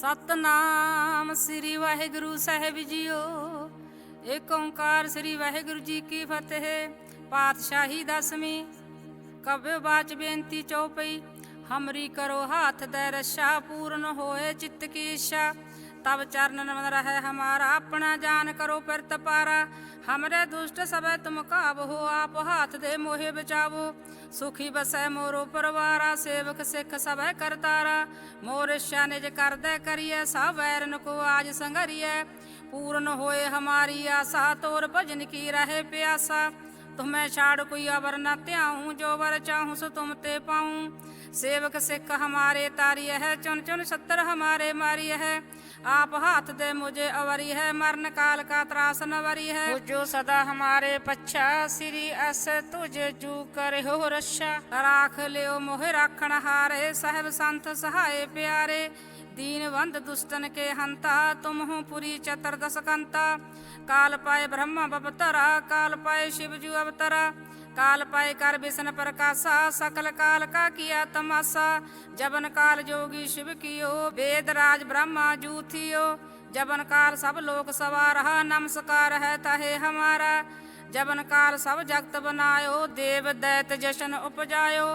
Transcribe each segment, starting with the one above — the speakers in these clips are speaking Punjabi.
ਸਤਨਾਮ ਸ੍ਰੀ ਵਾਹਿਗੁਰੂ ਸਾਹਿਬ ਜੀਓ। ਏਕ ਓੰਕਾਰ ਸ੍ਰੀ ਵਾਹਿਗੁਰੂ ਜੀ ਕੀ ਫਤਿਹ। ਪਾਤਸ਼ਾਹੀ ਦਸਵੀਂ। ਕਬਿ ਬਾਚ ਬੇਨਤੀ ਚਉਪਈ ਹਮਰੀ ਕਰੋ ਹਾਥ ਦੇ ਰਸ਼ਾ, ਪੂਰਨ ਹੋਏ ਚਿੱਤ ਕੀ ਇੱਛਾ। ਤਬ ਚਰਨ ਮਨ ਰਹਿ ਹਮਾਰਾ, ਆਪਣਾ ਜਾਨ ਕਰੋ ਫਿਰਤ ਪਾਰਾ। ਹਮਰੇ ਦੁਸ਼ਟ ਸਭੈ ਤੁਮ ਕਾਬ ਹੋ ਆਪ ਹਾਥ ਦੇ ਮੋਹਿ ਬਚਾਵੋ। ਸੁਖੀ ਬਸੈ ਮੋਰੋ ਪਰਵਾਰਾ, ਸੇਵਕ ਸਿੱਖ ਸਭੈ ਕਰਤਾਰਾ ਮੋਰ ਇੱਛਾ ਨਿਜ ਕਰਦੈ ਕਰੀਐ, ਸਭ ਵੈਰਨ ਕੋ ਆਜ ਸੰਗਰੀਐ। ਪੂਰਨ ਹੋਏ ਹਮਾਰੀ ਆਸਾ, ਤੋਰ ਭਜਨ ਕੀ ਰਹੇ ਪਿਆਸਾ। ਤੁਮੈ ਛਾੜ ਕੋਈ ਅਵਰ ਨਾ ਧਿਆਉ, ਜੋ ਵਰ ਚਾਹੂੰ ਸੋ ਤੁਮ ਤੇ ਪਾਉ। ਸੇਵਕ ਸਿੱਖ ਹਮਾਰੇ ਤਾਰੀ ਹੈ ਚੁਨ ਚੁਨ ਸੱਤਰ ਹਮਾਰੇ ਮਾਰੀ ਹੈ ਆਪ आप हाथ दे मुझे अवरी है मरण काल का त्रास नवरी है जो सदा हमारे पच्छा श्री अस तुझ जू कर हो रशा राख लियो मोहे राखण हारे साहेब संत सहाय प्यारे दीनवंद दुष्टन के हंता तुम हो पुरी चतुर्दश कंता काल पाए ब्रह्मा बपतरा काल पाए शिव जू अवतरा काल पाए कर विष्ण प्रकाशा सकल काल का किया तमाशा जबन काल जोगी शिव कियो वेद राज ब्रह्मा जू थियो जबन काल सब लोक सवार नमस्कार है तहे हमारा जबन काल सब जगत बनायो देव दैत जशन उपजायो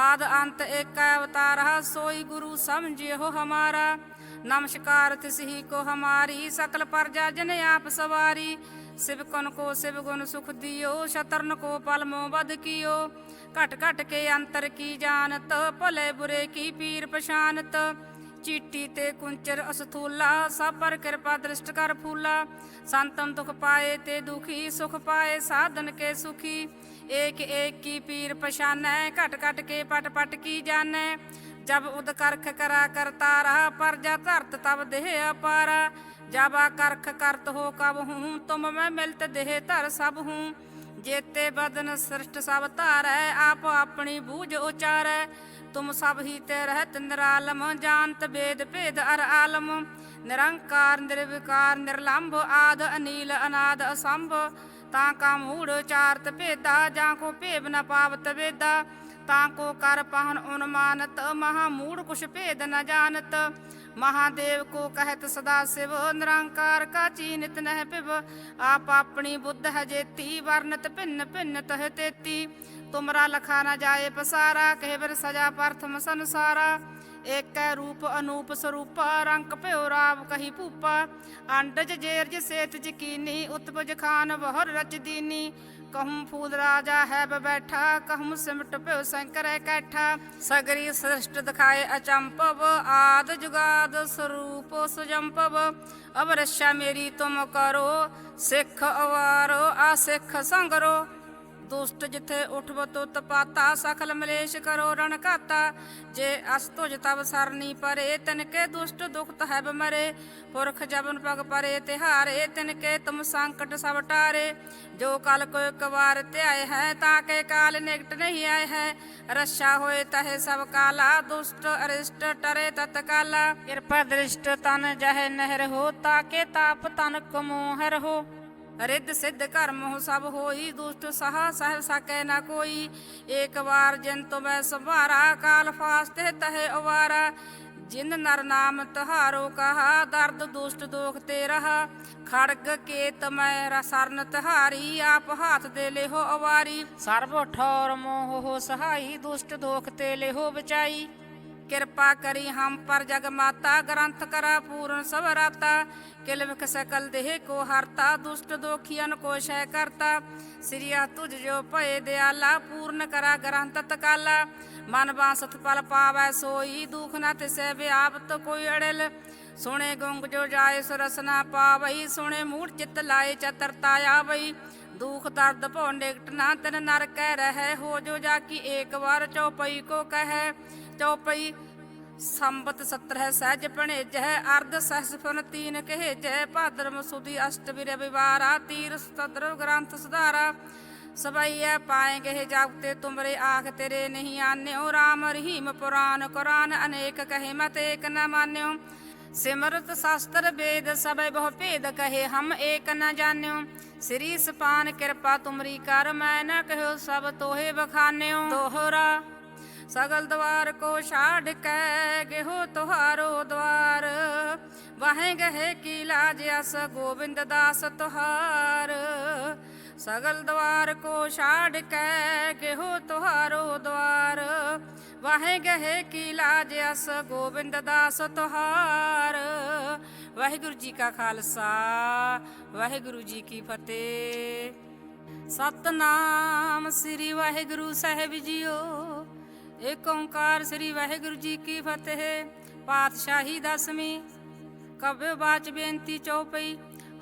आद अंत एक अवतार सोई गुरु समझे हो हमारा नमस्कार तिसही को हमारी सकल प्रजा जन आप सवारी ਸਿਵਕਨ ਕੋ, ਸ਼ਿਵ ਗੁਣ ਸੁਖ ਦਿਓ, ਸ਼ਤਰਨ ਕੋ ਪਲ ਮੋ ਵਦ ਕੀਓ। ਘਟ ਘਟ ਕੇ ਅੰਤਰ ਕੀ ਜਾਣਤ, ਭਲੇ ਬੁਰੇ ਕੀ ਪੀਰ ਪਛਾਨਤ। ਚੀਟੀ ਤੇ ਕੁੰਚਰ ਅਸਥੂਲਾ, ਸਭ ਪਰ ਕਿਰਪਾ ਦ੍ਰਿਸ਼ਟ ਕਰ ਫੂਲਾ। ਸੰਤਮ ਦੁਖ ਪਾਏ ਤੇ ਦੁਖੀ, ਸੁਖ ਪਾਏ ਸਾਧਨ ਕੇ ਸੁਖੀ। ਏਕ ਏਕ ਕੀ ਪੀਰ ਪਛਾਨੈ, ਘਟ ਘਟ ਕੇ ਪਟ ਪਟ ਕੀ ਜਾਣੈ। ਜਬ ਉਦਕਰਖ ਕਰਾ ਕਰਤਾਰਾ ਪਰ ਜਾ ਧਰਤ ਤਬ ਦੇਹ ਅਪਾਰਾ। ਜਬ ਆ ਕਰਖ ਕਰਤ ਹੋ ਕਬ ਹੂੰ, ਤੁਮ ਮੈਂ ਮਿਲਤ ਦੇਹ ਧਰ ਸਭ ਹੂੰ। ਜੇਤੇ ਬਦਨ ਸ੍ਰਿਸ਼ਟ ਸਭ ਧਾਰੈ, ਆਪ ਆਪਣੀ ਬੂਝ ਉਚਾਰੈ। ਤੁਮ ਸਭ ਹੀ ਤੇ ਰਹਿਤ ਨਿਰਾਲਮ, ਜਾਣਤ ਵੇਦ ਭੇਦ ਅਰ ਆਲਮ। ਨਿਰੰਕਾਰ, ਨਿਰਵਿਕਾਰ, ਨਿਰਲੰਭ, ਆਦ, ਅਨੀਲ, ਅਨਾਦ, ਅਸੰਭ। ਤਾਂ ਕਾ ਮੂੜ ਚਾਰਤ ਭੇਦਾ, ਜਾਂ ਕੋ ਭੇਵ ਨ ਪਾਵਤ ਵੇਦਾ। ਤਾਂ ਕੋ ਕਰ ਪਹਨ ਉਨਮਾਨਤ ਮਹਾ ਮੂੜ ਕੁਛ ਭੇਦ ਨ ਜਾਣਤ। ਮਹਾਦੇਵ ਕੋ ਕਹਿਤ ਸਦਾ ਸਿਵ, ਨਿਰੰਕਾਰ ਕਾ ਚੀਨਿਤ ਨਹਿ ਪਿਵ। ਆਪ ਆਪਣੀ ਬੁੱਧ ਹੈ ਜੇਤੀ, ਵਰਨਤ ਭਿੰਨ ਭਿੰਨ ਤਹ ਤੇਤੀ। ਤੁਮਰਾ ਲਖਾ ਨ ਜਾਏ ਪਸਾਰਾ, ਕਹਿ ਬਿਰ ਸਜਾ ਪ੍ਰਥਮ ਸੰਸਾਰਾ। ਏਕੈ ਰੂਪ ਅਨੂਪ ਸਰੂਪ, ਰੰਗ ਭਿਓ ਰਾਵ ਕਹੀ ਭੂਪਾ। ਅੰਡਜ ਜੇਰਜ ਸੇਤ ਜਕੀਨੀ ਉਤਪਜ ਖਾਨ ਬਹੁਰ ਰਚ ਦੀਨੀ। ਕਹੂੰ ਫੂਲ ਰਾਜਾ ਹੈ ਬੈਠਾ ਕਹਮ ਸਿਮਟ ਭਿਓ ਸ਼ੰਕਰ ਕੈਠਾ। ਸਗਰੀ ਸ੍ਰਿਸ਼ਟ ਦਿਖਾਏ ਅਚੰਪਵ, ਆਦ ਜੁਗਾਦ ਸਰੂਪ ਸੁਜੰਪਵ। ਅਵਰਸ਼ਾ ਮੇਰੀ ਤੁਮ ਕਰੋ, ਸਿੱਖ ਅਵਾਰੋ, ਆ ਸਿੱਖ ਸੰਗਰੋ। ਦੁਸ਼ਟ ਜਿਥੇ ਉਠਵ ਤੁਤ ਪਾਤਾ, ਸਖਲ ਮਲੇਸ਼ ਕਰੋ ਰਣ ਘਾਤਾ। ਜੇ ਅਸ ਤੁਜ ਤਬ ਸਰਨੀ ਪਰੇ ਤਨ ਕੇ ਦੁਸ਼ਟ ਦੁਖਤ ਹੈ ਬਮਰੇ ਪੁਰਖ ਜਬਨ ਪਗ ਪਰੇ ਤਿਹਾਰੇ ਤਿਨ ਕੇ ਤੁਮ ਸੰਕਟ ਸਭ ਟਾਰੇ। ਜੋ ਕਲ ਕੋ ਇੱਕ ਵਾਰ ਧਿਆਏ ਹੈ, ਤਾਂ ਕੇ ਕਾਲ ਨਿਕਟ ਨਹੀਂ ਆਏ ਹੈ। ਰਸ਼ਾ ਹੋਏ ਤਹੇ ਸਭ ਕਾਲਾ, ਦੁਸ਼ਟ ਅਰਿਸ਼ਟ ਟਰੇ ਤਤ ਕਾਲਾ। ਕਿਰਪਾ ਦ੍ਰਿਸ਼ਟ ਤਨ ਜਹ ਨਹਿਰ ਹੋ ਤਾਕੇ ਤਾਪ ਤਨ ਕਮੋ ਹੋ ਰਿੱਧ ਸਿੱਧ ਕਰਮ ਹੋ ਸਭ ਹੋਈ, ਦੁਸ਼ਟ ਸਹਾ ਸਹਿ ਸਕੈ ਨਾ ਕੋਈ। ਏਕ ਵਾਰ ਜਿਨ ਤੁਮੈ ਸੰਭਾਰਾ, ਕਾਲ ਫਾਸਤੇ ਤਹਿ ਅਵਾਰਾ। ਜਿਨ ਨਰ ਨਾਮ ਤਹਾਰੋ ਕਹਾ, ਦਰਦ ਦੁਸ਼ਟ ਦੋਖ ਤੇ ਰਹਾ। ਖੜਗ ਕੇਤ ਮੈਂ ਰਸਰਨ ਤਹਾਰੀ, ਆਪ ਹਾਥ ਦੇ ਲਿਹੋ ਅਵਾਰੀ। ਸਰਬ ਠੌਰ ਮੋਹ ਹੋ ਸਹਾਈ, ਦੁਸ਼ਟ ਦੋਖ ਤੇ ਲਿਹੋ ਬਚਾਈ ਕਿਰਪਾ ਕਰੀ ਹਮ ਪਰ ਜਗ ਮਾਤਾ, ਗ੍ਰੰਥ ਕਰਾ ਪੂਰਨ ਸਭ ਰਾਤਾ। ਕਿਲ ਸਕਲ ਦੇਹ ਕੋ ਹਰਤਾ, ਦੁਸ਼ਟ ਦੋਖੀਨ ਕੋ ਸ਼ੈ ਕਰਤਾ। ਸ੍ਰੀਆ ਤੁਝ ਜੋ ਭਏ ਦਿਆਲਾ, ਪੂਰਨ ਕਰਾ ਗ੍ਰੰਥ ਤਕਾਲਾ। ਮਨ ਬਾਸਤ ਪਲ ਪਾਵੈ ਸੋਈ, ਦੁਖ ਨ ਤਿਸੈ ਵਿਆਪਤ ਕੋਈ ਅੜਲ। ਸੁਣੇ ਗੁੰਗ ਜੋ ਜਾਏ ਸੁਰਸ ਨਾ ਪਾਵਈ, ਸੁਣੇ ਮੂੜ ਚਿਤ ਲਾਏ ਚਤਰਤਾ ਆਵਈ। ਦੁਖ ਦਰਦ ਭਉ ਨਿਕਟ ਨਾ ਤਨ ਨਰ ਕਹਿ ਰਹਿ, ਹੋ ਜੋ ਜਾ ਕੀ ਏਕ ਵਾਰ ਚਉਪਈ ਕੋ ਕਹੈ। ਚਉਪਈ ਸੰਬਤ 17 ਸਹਿਜ ਭਣੇਜ ਹੈ, ਅਰਧ ਸਹਸ ਤੀਨ ਕਹੇ ਜੈ ਭਾਦਰ ਮਸੂਦੀ ਅਸ਼ਟਮੀ ਰਵਿਵਾਰਾ ਤੀਰ ਸਤਦਰ ਗ੍ਰੰਥ ਸੁਧਾਰਾ। ਸਬਈਐ ਪਾਏਗੇ ਜਾਗਤੇ ਤੁਮਰੇ ਆਖ ਤੇਰੇ ਨਹੀਂ ਆਨਿਓ, ਰਾਮ ਰਹੀਮ ਪੁਰਾਨ ਕੁਰਾਨ ਅਨੇਕ ਕਹੇ ਮਤ ਏਕ ਨ ਮਾਨਿਓ। ਸਿਮਰਤ ਸ਼ਾਸਤਰ ਵੇਦ ਸਭੈ ਬਹੁ ਭੇਦ ਕਹੇ ਹਮ ਏਕ ਨ ਜਾਣਿਓ। ਸ੍ਰੀ ਸਪਾਨ ਕਿਰਪਾ ਤੁਮਰੀ ਕਰ, ਮੈਂ ਨ ਕਹਿਓ ਸਭ ਤੋਹੇ ਬਖਾਨਿਓ ਦੋਹਰਾ ਸਗਲ ਦਵਾਰ ਕੋ ਛਾੜ ਕੇ, ਗਿਹੋ ਤੁਹਾਰੋ ਦਵਾਰ। ਵਾਹੇ ਗਹੇ ਕੀ ਲਾਜ ਅਸ, ਗੋਬਿੰਦ ਦਾਸ ਤੁਹਾਰ। ਸਗਲ ਦਵਾਰ ਕੋ ਛਾੜ ਕੇ ਕਿਹੋ ਤੁਹਾਰੋ ਦਵਾਰ। ਵਾਹੇ ਗਹੇ ਕੀ ਲਾਜ ਅਸ, ਗੋਬਿੰਦ ਦਾਸ ਤੁਹਾਰ। ਵਾਹਿਗੁਰੂ ਜੀ ਕਾ ਖਾਲਸਾ, ਵਾਹਿਗੁਰੂ ਜੀ ਕੀ ਫਤਿਹ। ਸਤਨਾਮ ਸ੍ਰੀ ਵਾਹਿਗੁਰੂ ਸਾਹਿਬ ਜੀਓ। ਏਕ ਓੰਕਾਰ ਸ੍ਰੀ ਵਾਹਿਗੁਰੂ ਜੀ ਕੀ ਫਤਿਹ। ਪਾਤਸ਼ਾਹੀ ਦਸਵੀਂ ਕਬਿ ਬਾਚ ਬੇਨਤੀ ਚਉਪਈ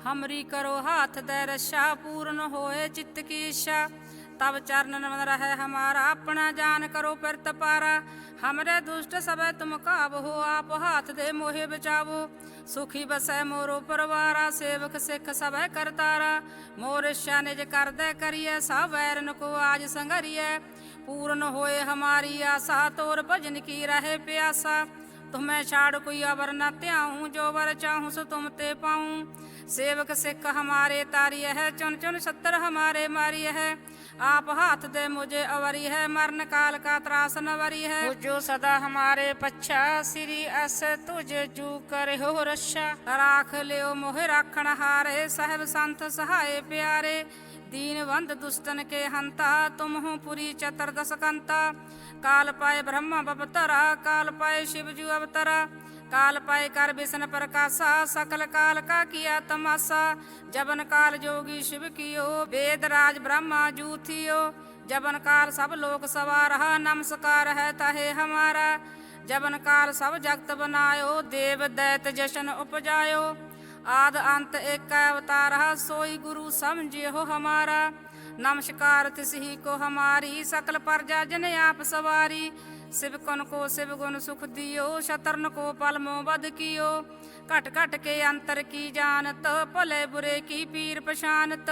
ਹਮਰੀ ਕਰੋ ਹਾਥ ਦੇ ਰਸ਼ਾ ਪੂਰਨ ਹੋਏ ਚਿੱਤ ਕੀ ਇੱਛਾ। ਤਬ ਚਰਨ ਨਮਨ ਰਹਿ ਹਮਾਰਾ, ਆਪਣਾ ਜਾਨ ਕਰੋ ਫਿਰਤ ਪਾਰਾ। ਹਮਰੇ ਦੁਸ਼ਟ ਸਭੈ ਤੁਮ ਕਾਬ ਹੋ ਆਪ ਹਾਥ ਦੇ ਮੋਹਿ ਬਚਾਵੋ। ਸੁਖੀ ਬਸੈ ਮੋਰੋ ਪਰਵਾਰਾ, ਸੇਵਕ ਸਿੱਖ ਸਭੈ ਕਰਤਾਰਾ। ਮੋਰ ਇੱਛਾ ਨਿਜ ਕਰਦੈ ਕਰੀਐ, ਸਭ ਵੈਰਨ ਕੋ ਆਜ ਸੰਗਰੀਐ पूर्ण होए हमारी आशा तोर भजन की रहे प्यासा तुम्हें छाड़ कोई अवर न त्याऊं जो वर चाहूं सो तुम ते पाऊं सेवक सिख हमारे तारी है चुन चुन सत्तर हमारे मारी है आप हाथ दे मुझे अवरी है मरण काल का त्रास नवरी है जो सदा हमारे पच्छा श्री अस तुझे जू करे हो रशा राख लियो मोह राखण हारे साहब संत सहाय प्यारे दीनवंद दुष्टन के हंता तुम हो पुरी चतुर्दश कंता काल पाए ब्रह्मा बपतरा काल पाए शिव जू अवतरा काल पाए कर विष्ण प्रकाशा सकल काल का किया तमाशा जबन काल जोगी शिव कियो वेद राज ब्रह्मा जू थियो जबन काल सब लोक सवार नमस्कार है तहे हमारा जबन काल सब जगत बनायो देव दैत जशन उपजायो ਆਦ ਅੰਤ ਏਕੈ ਅਵਤਾਰਹ, ਸੋਈ ਗੁਰੂ ਸਮਝਿਓ ਹਮਾਰਾ। ਨਮਸਕਾਰ ਤਿਸਹੀ ਕੋ ਹਮਾਰੀ, ਸਕਲ ਪਰਜਾ ਜਨ ਆਪ ਸਵਾਰੀ। ਸਿਵ ਕਨ ਕੋ ਸਿਵ ਗੁਣ ਸੁਖ ਦਿਓ, ਸ਼ਤਰਨ ਕੋ ਪਲ ਮੋ ਬਦ ਕੀਓ। ਘਟ ਘਟ ਕੇ ਅੰਤਰ ਕੀ ਜਾਣਤ, ਭਲੇ ਬੁਰੇ ਕੀ ਪੀਰ ਪਛਾਨਤ।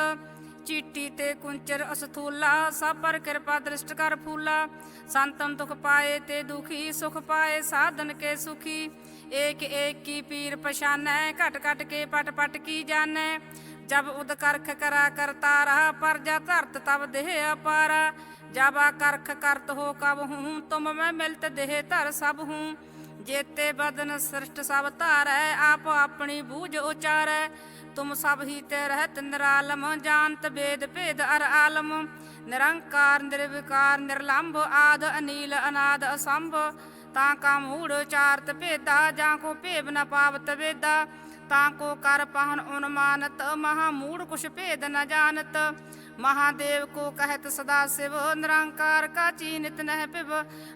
ਚੀਟੀ ਤੇ ਕੁੰਚਰ ਅਸਥੂਲਾ, ਸਭ ਪਰ ਕਿਰਪਾ ਦ੍ਰਿਸ਼ਟ ਕਰ ਫੂਲਾ। ਸੰਤਨ ਦੁਖ ਪਾਏ ਤੇ ਦੁਖੀ, ਸੁਖ ਪਾਏ, ਸਾਧਨ ਕੇ ਸੁਖੀ। ਏਕ ਏਕ ਕੀ ਪੀਰ ਪਛਾਨੈ, ਘਟ ਘਟ ਕੇ ਪਟ ਪਟ ਕੀ ਜਾਣੈ। ਜਬ ਉਦ ਕਰਖ ਕਰਾ ਕਰਤਾਰਾ ਪਰਜਾ ਧਰਤ ਤਬ ਦੇਹ ਅਪਾਰਾ। ਜਬ ਆ ਕਰਖ ਕਰਤ ਹੋ ਕਬ ਹੂੰ, ਤੁਮ ਮੈਂ ਮਿਲਤ ਦੇਹ ਧਰ ਸਭ ਹੂੰ। ਜੇਤੇ ਬਦਨ ਸ੍ਰਿਸ਼ਟ ਸਭ ਧਾਰੈ, ਆਪ ਆਪਣੀ ਬੂਝ ਉਚਾਰੈ। ਤੁਮ ਸਭ ਹੀ ਤੇ ਰਹਿਤ ਨਿਰਾਲਮ, ਜਾਣਤ ਵੇਦ ਭੇਦ ਅਰ ਆਲਮ। ਨਿਰੰਕਾਰ, ਨਿਰਵਿਕਾਰ, ਨਿਰਲੰਭ ਆਦ ਅਨੀਲ ਅਨਾਦ ਅਸੰਭ। ਤਾਂ ਕਾ ਮੂੜ ਚਾਰਤ ਭੇਦਾ, ਜਾਂ ਕੋ ਭੇਵ ਨ ਪਾਵਤ ਵੇਦਾ। ਤਾਂ ਕੋ ਕਰ ਪਹਨ ਉਨਮਾਨਤ, ਮਹਾ ਮੂੜ ਕੁਛ ਭੇਦ ਨ ਜਾਣਤ। ਮਹਾਦੇਵ ਕੋ ਕਹਿਤ ਸਦਾ ਸਿਵ, ਨਿਰੰਕਾਰ ਕਾ ਚੀਨਿਤ ਨਹਿ ਪਿਵ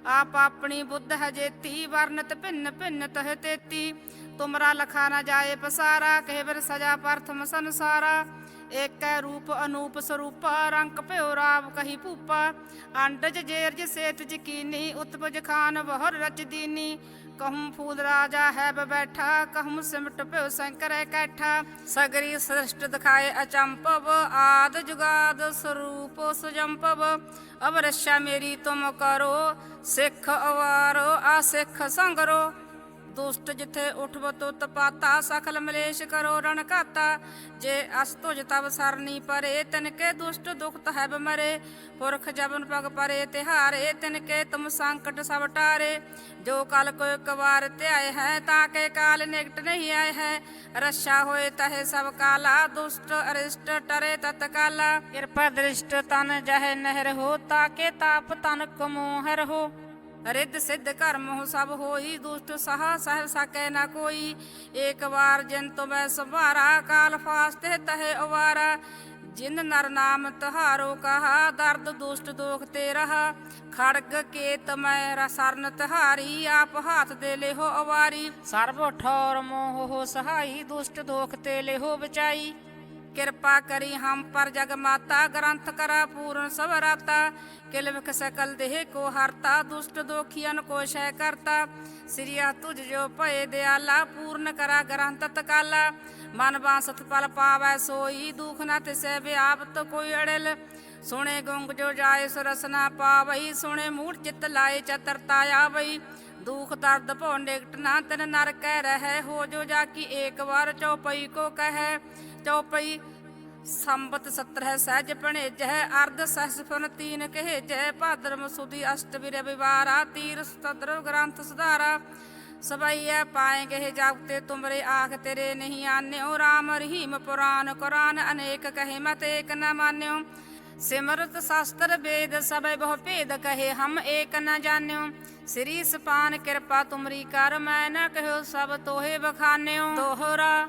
ਆਪ ਆਪਣੀ ਬੁੱਧ ਹੈ ਜੇਤੀ, ਵਰਨਤ ਭਿੰਨ ਭਿੰਨ ਤਹ ਤੇਤੀ। ਤੁਮਰਾ ਲਖਾ ਨ ਜਾਏ ਪਸਾਰਾ ਕਹਿਵਰ ਸਜਾ ਪ੍ਰਥਮ ਸੰਸਾਰਾ। ਏਕੈ ਰੂਪ ਅਨੂਪ ਸਰੂਪਾ, ਰੰਗ ਭਿਓ ਰਾਵ ਕਹੀ ਭੂਪਾ। ਅੰਡਜ ਜੇਰਜ ਸੇਤ ਜਕੀਨੀ, ਉਤਪਜ ਖਾਨ ਬਹਰ ਰਚ ਦੀਨੀ। ਕਹੂੰ ਫੂਲ ਰਾਜਾ ਹੈ ਬੈਠਾ, ਕਹੂੰ ਸਿਮਟ ਭਿਓ ਸ਼ੰਕਰ ਕੈਠਾ। ਸਗਰੀ ਸ੍ਰਿਸ਼ਟ ਦਿਖਾਏ ਅਚੰਪਵ, ਆਦ ਜੁਗਾਦ ਸਰੂਪ ਸੁਜੰਪਵ। ਅਵਰਸ਼ਾ ਮੇਰੀ ਤੁਮ ਕਰੋ, ਸਿੱਖ ਅਵਾਰੋ ਆ ਸਿੱਖ ਸੰਗਰੋ। ਦੁਸ਼ਟ ਜਿਥੇ ਉਠਵ ਤੁਤ ਪਾਤਾ ਸਖਲ ਮਲੇਸ਼ ਕਰੋ ਰਣ ਘਾਤਾ। ਜੇ ਅਸ ਤੁਜ ਤਬ ਸਰਨੀ ਪਰੇ ਤਿਨ ਕੇ ਦੁਸ਼ਟ ਦੁਖਤ ਹੈ ਬਮਰੇ ਪੁਰਖ ਜਬਨ ਪਗ ਪਰੇ, ਤਿਹਾਰੇ ਤਿਨ ਕੇ ਤੁਮ ਸੰਕਟ ਸਭ ਟਾਰੇ। ਜੋ ਕਲ ਕੋ ਇੱਕ ਵਾਰ ਧਿਆਏ ਹੈ, ਤਾਂ ਕੇ ਕਾਲ ਨਿਕਟ ਨਹੀਂ ਆਏ ਹੈ। ਰਸ਼ਾ ਹੋਏ ਤਹੇ ਸਭ ਕਾਲਾ, ਦੁਸ਼ਟ ਅਰਿਸ਼ਟ ਟਰੇ ਤਤ ਕਾਲਾ। ਕਿਰਪਾ ਦ੍ਰਿਸ਼ਟ ਤਨ ਜਹ ਨਹਿਰ ਹੋ ਤਾਕੇ ਤਾਪ ਤਨ ਕਮੋਹਰ ਹੋ ਰਿੱਧ ਸਿੱਧ ਕਰਮ ਹੋ ਸਭ ਹੋਈ, ਦੁਸ਼ਟ ਸਹਾ ਸਹਿਬ ਸਕੈ ਨਾ ਕੋਈ। ਏਕ ਵਾਰ ਜਿਨ ਤੁਮੈ ਸੰਭਾਰਾ, ਕਾਲ ਫਾਸਤੇ ਤਹੇ ਅਵਾਰਾ। ਜਿਨ ਨਰ ਨਾਮ ਤਹਾਰੋ ਕਹਾ, ਦਰਦ ਦੁਸ਼ਟ ਦੋਖ ਤੇ ਰਹਾ। ਖੜਗ ਕੇ ਤਮੈ ਰਸਰਨ ਤਹਾਰੀ, ਆਪ ਹਾਥ ਦੇ ਲਿਹੋ ਅਵਾਰੀ। ਸਰਬ ਠੌਰ ਮੋਹ ਹੋ ਸਹਾਈ, ਦੁਸ਼ਟ ਦੋਖ ਤੇ ਲਿਹੋ ਬਚਾਈ। ਕਿਰਪਾ ਕਰੀ ਹਮ ਪਰ ਜਗ ਮਾਤਾ, ਗ੍ਰੰਥ ਕਰਾ ਪੂਰਨ ਸਭ ਰਾਤਾ ਕਿਲ ਵਿਖ ਸਕਲ ਦੇਹ ਕੋ ਹਰਤਾ, ਦੁਸ਼ਟ ਦੋਖੀਆਂ ਕੋ ਸ਼ੈ ਕਰਤਾ। ਸ੍ਰੀਆ ਤੁਝ ਜੋ ਭਏ ਦਿਆਲਾ, ਪੂਰਨ ਕਰਾ ਗ੍ਰੰਥ ਤਕਾਲਾ। ਮਨ ਬਾਸਤ ਪਲ ਪਾਵੈ ਸੋਈ, ਦੁਖ ਨ ਤਿਸੈ ਵਿਆਪਤ ਕੋਈ ਅੜਲ। ਸੁਣੇ ਗੁੰਗ ਜੋ ਜਾਏ ਸੁਰਸ ਨਾ ਪਾਵਈ, ਸੁਣੇ ਮੂੜ ਚਿਤ ਲਾਏ ਚਤਰਤਾ ਆਵਈ। ਦੁਖ ਦਰਦ ਭੋ ਨਿਕਟ ਨਾ ਤਨ ਨਰ ਕਹਿ ਰਹਿ, ਹੋ ਜੋ ਜਾ ਕੀ ਏਕ ਵਾਰ ਚਉਪਈ ਕੋ ਕਹੈ। ਚਉਪਈ ਸੰਬਤ 70 ਹੈ ਸਹਿਜ ਭਣੇਜ ਹੈ, ਅਰਧ ਸਹਸ ਤੀਨ ਕਹੇ ਜੈ। ਭਾਦਰ ਮਸੂਦੀ ਅਸ਼ਟ ਵੀ ਰਵਿਵਾਰਾ ਤੀਰ ਸਤਦਰ ਗ੍ਰੰਥ ਸੁਧਾਰਾ। ਸਬਈਆ ਪਾਏਂਗੇ ਜਾਗਤੇ ਤੁਮਰੇ, ਆਖ ਤੇਰੇ ਨਹੀਂ ਆਨਿਓ। ਰਾਮ ਰਹੀਮ ਪੁਰਾਨ ਕੁਰਾਨ, ਅਨੇਕ ਕਹੇ ਮਤ ਏਕ ਨ ਮਾਨਿਓ। ਸਿਮਰਤ ਸ਼ਾਸਤਰ ਵੇਦ ਸਭੈ ਬਹੁ ਭੇਦ ਕਹੇ, ਹਮ ਏਕ ਨ ਜਾਣਿਓ। ਸ੍ਰੀ ਸਪਾਨ ਕਿਰਪਾ ਤੁਮਰੀ ਕਰ, ਮੈਂ ਨ ਕਹਿਓ ਸਭ ਤੋਹੇ ਬਖਾਨਿਓ ਦੋਹਰਾ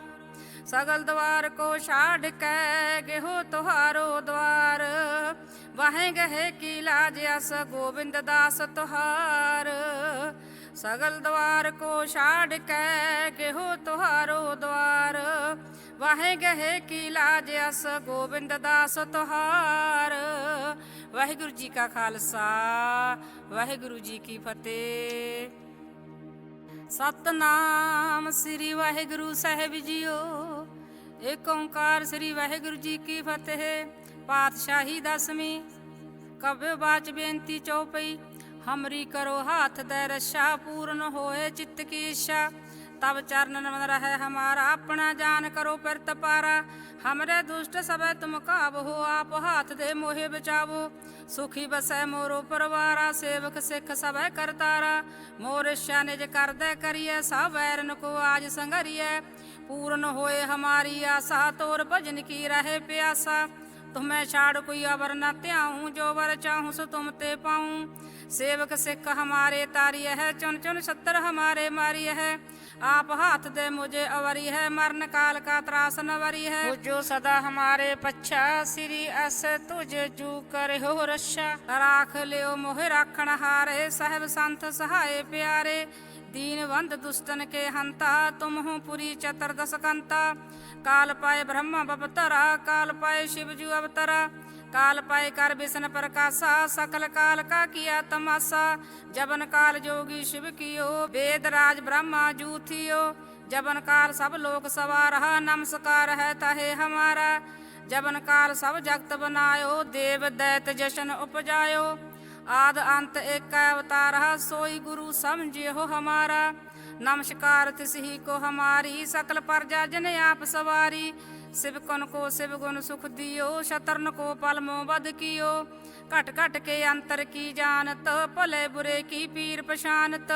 ਸਗਲ ਦਵਾਰ ਕੋ ਛਾੜ ਕੇ ਗਹਿਓ ਤੁਹਾਰੋ ਦਵਾਰ। ਵਾਹੇ ਗਹੇ ਕੀ ਲਾਜ ਅਸ ਗੋਬਿੰਦ ਦਾਸ ਤੁਹਾਰ। ਸਗਲ ਦਵਾਰ ਕੋ ਛਾੜ ਕੈ ਗਹਿਓ ਤੁਹਾਰੋ ਦਵਾਰ। ਵਾਹੇ ਗਹੇ ਕੀ ਲਾਜ ਅਸ ਗੋਬਿੰਦ ਦਾਸ ਤੁਹਾਰ। ਵਾਹਿਗੁਰੂ ਜੀ ਕਾ ਖਾਲਸਾ, ਵਾਹਿਗੁਰੂ ਜੀ ਕੀ ਫਤਿਹ। ਸਤਨਾਮ ਸ੍ਰੀ ਵਾਹਿਗੁਰੂ ਸਾਹਿਬ ਜੀਓ। ਏਕ ਓੰਕਾਰ ਸ੍ਰੀ ਵਾਹਿਗੁਰੂ ਜੀ ਕੀ ਫਤਿਹ। ਪਾਤਸ਼ਾਹੀ ਦਸਵੀਂ। ਕਬਿ ਬਾਚ ਬੇਨਤੀ ਚਉਪਈ ਹਮਰੀ ਕਰੋ ਹਾਥ ਦੇ ਰਸ਼ਾ ਪੂਰਨ ਹੋਏ ਚਿੱਤ ਕੀ ਇੱਛਾ। ਤਬ ਚਰਨ ਨਮਨ ਰਹਿ ਹਮਾਰਾ, ਆਪਣਾ ਜਾਨ ਕਰੋ ਪਿਰਤ ਪਾਰਾ। ਹਮਰੇ ਦੁਸ਼ਟ ਸਭੈ ਤੁਮ ਕਾਬ ਹੋ ਆਪ ਹਾਥ ਦੇ ਮੋਹਿ ਬਚਾਵੋ। ਸੁਖੀ ਬਸੈ ਮੋਰੋ ਪਰਵਾਰਾ, ਸੇਵਕ ਸਿੱਖ ਸਭੈ ਕਰਤਾਰਾ। ਮੋਰ ਇੱਛਾ ਨਿਜ ਕਰਦੈ ਕਰੀਐ, ਸਭ ਵੈਰਨ ਕੋ ਆਜ ਸੰਗਰੀਐ। पूर्ण होए हमारी आशा तोर भजन की रहे प्यासा तुम्हें छाड़ कोई अवर न त्याऊँ जो वर चाहूँ सो तुम ते पाऊँ सेवक सिख हमारे तारी है चुन चुन छत्र हमारे मारी है आप हाथ दे मुझे अवरी है मरण काल का त्रास नवरी है जो सदा हमारे पच्छा श्री अस तुझे जू करे हो रशा राख लियो मोह राखण हारे साहेब संत सहाय प्यारे दीनवंद दुष्टन के हंता तुम हो पुरी चतुर्दश कंता काल पाए ब्रह्म बपतरा काल पाए शिवजू अवतरा काल पाए कर विष्ण प्रकाशा सकल काल का किया तमाशा जबन काल जोगी शिव कियो वेद राज ब्रह्मा जूथियो जबन काल सब लोक सवार नमस्कार है तहे हमारा जबन काल सब जगत बनायो देव दैत जशन उपजायो ਆਦ ਅੰਤ ਏਕੈ ਅਵਤਾਰਹ, ਸੋਈ ਗੁਰੂ ਸਮਝਿਓ ਹਮਾਰਾ। ਨਮਸਕਾਰ ਤਿਸਹੀ ਕੋ ਹਮਾਰੀ, ਸਕਲ ਪਰਜਾ ਜਨ ਆਪ ਸਵਾਰੀ। ਸਿਵ ਕਨ ਕੋ ਸਿਵ ਗੁਣ ਸੁਖ ਦਿਓ, ਸ਼ਤਰਨ ਕੋ ਪਲਮੋ ਵਦ ਕੀਓ। ਘਟ ਘਟ ਕੇ ਅੰਤਰ ਕੀ ਜਾਣਤ, ਭਲੇ ਬੁਰੇ ਕੀ ਪੀਰ ਪਛਾਨਤ।